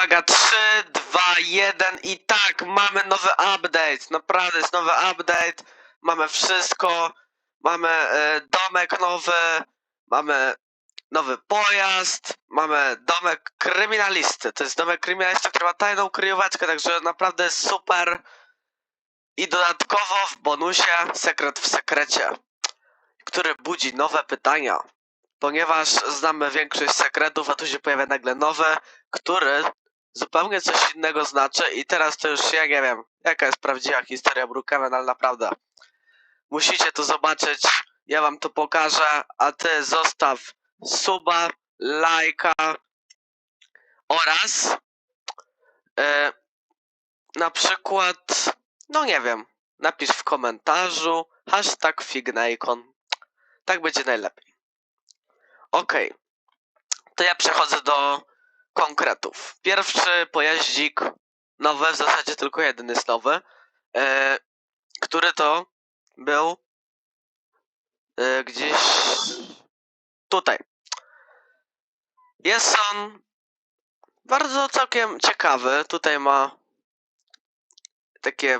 uwaga, 3, 2, 1 i tak, mamy nowy update. Naprawdę jest nowy update. Mamy wszystko. Mamy e, domek nowy, mamy nowy pojazd, mamy domek kryminalisty. To jest domek kryminalisty, który ma tajną kryjóweczkę, także naprawdę jest super. I dodatkowo w bonusie sekret w sekrecie, który budzi nowe pytania. Ponieważ znamy większość sekretów, a tu się pojawia nagle nowy, który zupełnie coś innego znaczy i teraz to już ja nie wiem, jaka jest prawdziwa historia Brookhaven, ale naprawdę musicie to zobaczyć, ja wam to pokażę, a ty zostaw suba, lajka oraz e, na przykład, no nie wiem, napisz w komentarzu hashtag Fignacon. Tak będzie najlepiej. Okej, to ja przechodzę do konkretów. Pierwszy pojaździk nowy, w zasadzie tylko jeden jest nowy, e, który to był e, gdzieś tutaj. Jest on bardzo całkiem ciekawy. Tutaj ma takie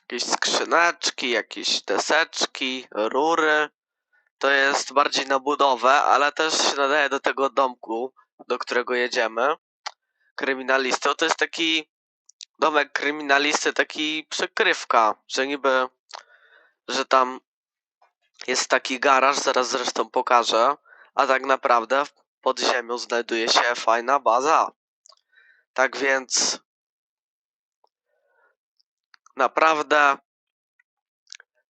jakieś skrzyneczki, jakieś deseczki, rury. To jest bardziej na budowę, ale też się nadaje do tego domku, do którego jedziemy. Kryminalistą. To jest taki domek kryminalisty, taki przykrywka, że niby, że tam jest taki garaż, zaraz zresztą pokażę, a tak naprawdę pod ziemią znajduje się fajna baza. Tak więc naprawdę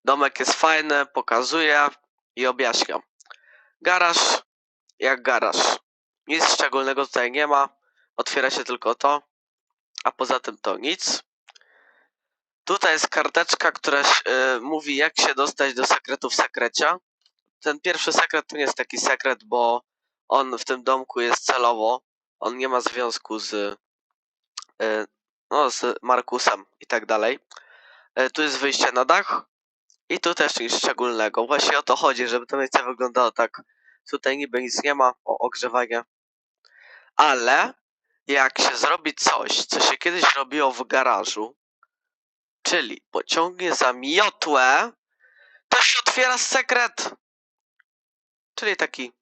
domek jest fajny, pokazuję i objaśniam. Garaż jak garaż. Nic szczególnego tutaj nie ma. Otwiera się tylko to, a poza tym to nic. Tutaj jest karteczka, która y, mówi, jak się dostać do sekretu w sekrecie. Ten pierwszy sekret to nie jest taki sekret, bo on w tym domku jest celowo. On nie ma związku z, y, no, z Markusem i tak dalej. Y, tu jest wyjście na dach i tu też nic szczególnego. Właśnie o to chodzi, żeby to miejsce wyglądało tak. Tutaj niby nic nie ma o ogrzewanie. Ale jak się zrobi coś, co się kiedyś robiło w garażu, czyli pociągnie za miotłę, to się otwiera sekret. Czyli taki,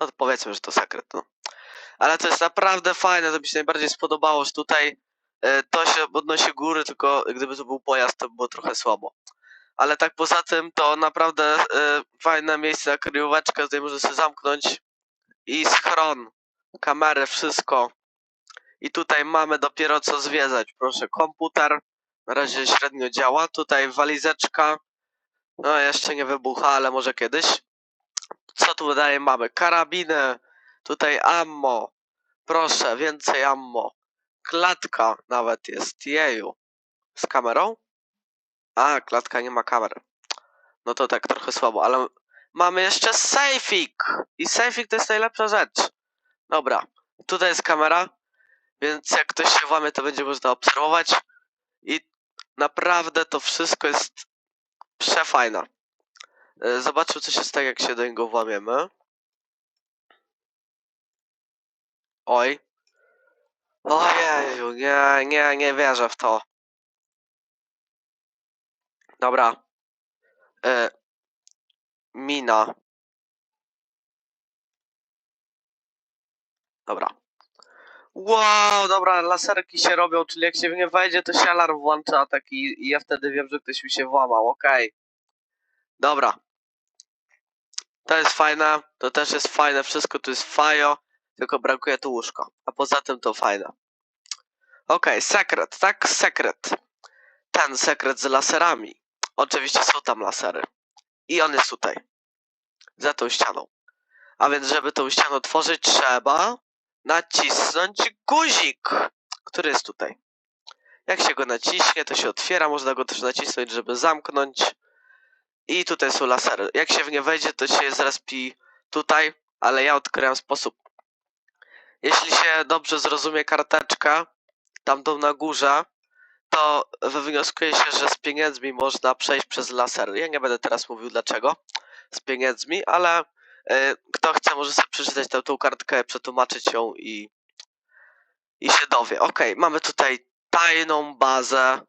no powiedzmy, że to sekret, no. Ale to jest naprawdę fajne, to mi się najbardziej spodobało, że tutaj e, to się podnosi góry, tylko gdyby to był pojazd, to by było trochę słabo. Ale tak poza tym, to naprawdę e, fajne miejsce na kryjóweczkę, tutaj można sobie zamknąć i schron, kamerę, wszystko. I tutaj mamy dopiero co zwiedzać. Proszę, komputer. Na razie średnio działa. Tutaj walizeczka. No, jeszcze nie wybucha, ale może kiedyś. Co tu dalej mamy? Karabiny. Tutaj ammo. Proszę, więcej ammo. Klatka nawet jest. Jeju. Z kamerą? A, klatka nie ma kamery. No to tak trochę słabo, ale mamy jeszcze sejfik. I sejfik to jest najlepsza rzecz. Dobra. Tutaj jest kamera. Więc jak ktoś się włamie, to będzie można obserwować. I naprawdę to wszystko jest przefajne. E, Zobaczmy, co się stanie, jak się do niego włamiemy. Oj. Ojeju, nie, nie, nie wierzę w to. Dobra. E, mina. Dobra. Wow, dobra, laserki się robią, czyli jak się w nie wejdzie, to się alarm włącza taki i ja wtedy wiem, że ktoś mi się włamał, okej. Dobra. To jest fajne, to też jest fajne, wszystko tu jest fajo, tylko brakuje tu łóżka. A poza tym to fajne. Okej, sekret, tak? Sekret. Ten sekret z laserami. Oczywiście są tam lasery. I on jest tutaj. Za tą ścianą. A więc, żeby tą ścianę otworzyć, trzeba nacisnąć guzik, który jest tutaj. Jak się go naciśnie, to się otwiera. Można go też nacisnąć, żeby zamknąć. I tutaj są lasery. Jak się w nie wejdzie, to się zrespi tutaj, ale ja odkryłem sposób. Jeśli się dobrze zrozumie karteczkę, tamtą na górze, to wywnioskuje się, że z pieniędzmi można przejść przez lasery. Ja nie będę teraz mówił dlaczego z pieniędzmi, ale kto chce może sobie przeczytać tę, tą kartkę, przetłumaczyć ją i i się dowie. Okej, mamy tutaj tajną bazę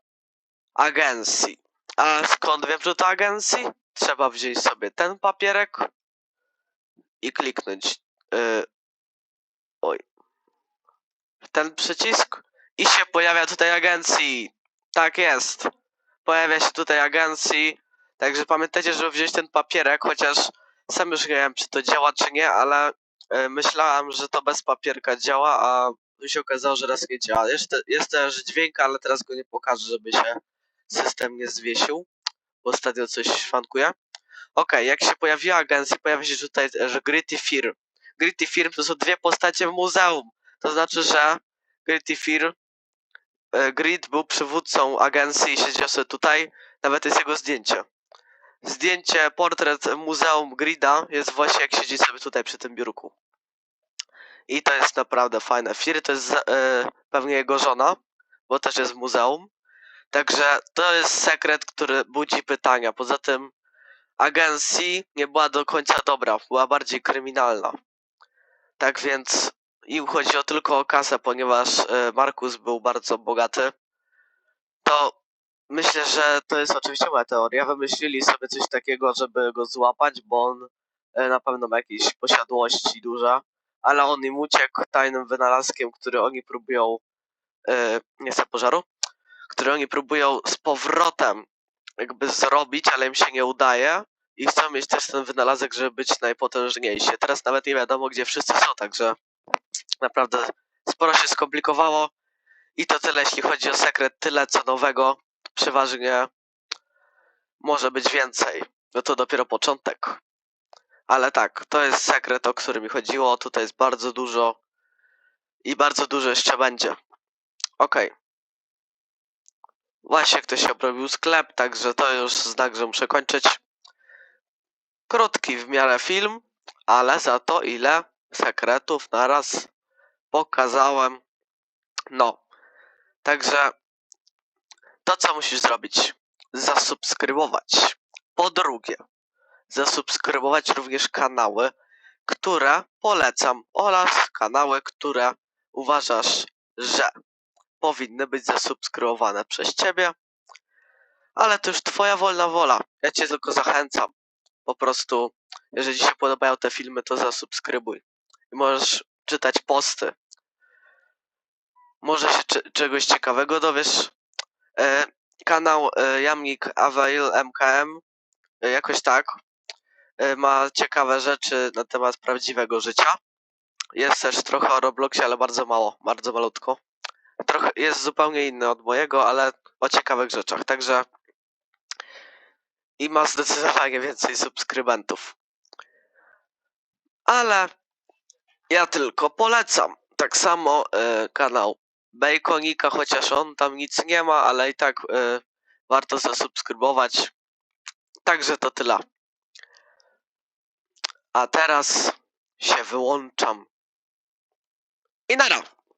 agencji. A skąd wiem, że to agencji? Trzeba wziąć sobie ten papierek i kliknąć y, oj ten przycisk i się pojawia tutaj agencji. Tak jest. Pojawia się tutaj agencji. Także pamiętajcie, żeby wziąć ten papierek, chociaż sam już nie wiem, czy to działa, czy nie, ale y, myślałem, że to bez papierka działa, a się okazało, że raz nie działa. Jest, jest też dźwięk, ale teraz go nie pokażę, żeby się system nie zwiesił, bo ostatnio coś szwankuje. Okej, jak się pojawiła agencja, pojawia się tutaj, e, że Gritty Firm. Gritty Firm to są dwie postacie w muzeum. To znaczy, że Gritty e, Grit był przywódcą agencji i siedział sobie tutaj. Nawet jest jego zdjęcie. Zdjęcie, portret Muzeum Grida jest właśnie jak siedzi sobie tutaj przy tym biurku. I to jest naprawdę fajne. Fir to jest e, pewnie jego żona, bo też jest w muzeum. Także to jest sekret, który budzi pytania. Poza tym agencji nie była do końca dobra, była bardziej kryminalna. Tak więc im chodziło tylko o kasę, ponieważ e, Markus był bardzo bogaty. To myślę, że to jest oczywiście moja teoria. Wymyślili sobie coś takiego, żeby go złapać, bo on e, na pewno ma jakieś posiadłości duże, ale on im uciekł tajnym wynalazkiem, który oni próbują, e, nie chcę pożaru, który oni próbują z powrotem jakby zrobić, ale im się nie udaje i chcą mieć też ten wynalazek, żeby być najpotężniejsi. Teraz nawet nie wiadomo, gdzie wszyscy są, także naprawdę sporo się skomplikowało i to tyle, jeśli chodzi o sekret, tyle co nowego, przeważnie może być więcej. No to dopiero początek. Ale tak, to jest sekret, o który mi chodziło, tutaj jest bardzo dużo i bardzo dużo jeszcze będzie. Okej. Właśnie ktoś obrobił sklep, także to już znak, że muszę kończyć. Krótki w miarę film, ale za to ile sekretów naraz pokazałem. No, także to co musisz zrobić? Zasubskrybować. Po drugie, zasubskrybować również kanały, które polecam oraz kanały, które uważasz, że powinny być zasubskrybowane przez ciebie. Ale to już twoja wolna wola. Ja cię tylko zachęcam. Po prostu, jeżeli ci się podobają te filmy, to zasubskrybuj. I możesz czytać posty. Może się cze- czegoś ciekawego dowiesz. E, kanał e, Jamnik Avail MKM, e, jakoś tak, ma ciekawe rzeczy na temat prawdziwego życia. Jest też trochę o Robloxie, ale bardzo mało, bardzo malutko. Trochę jest zupełnie inny od mojego, ale o ciekawych rzeczach. Także i ma zdecydowanie więcej subskrybentów. Ale ja tylko polecam. Tak samo e, kanał Baconika, chociaż on tam nic nie ma, ale i tak e, warto zasubskrybować. Także to tyle. A teraz się wyłączam. I nara!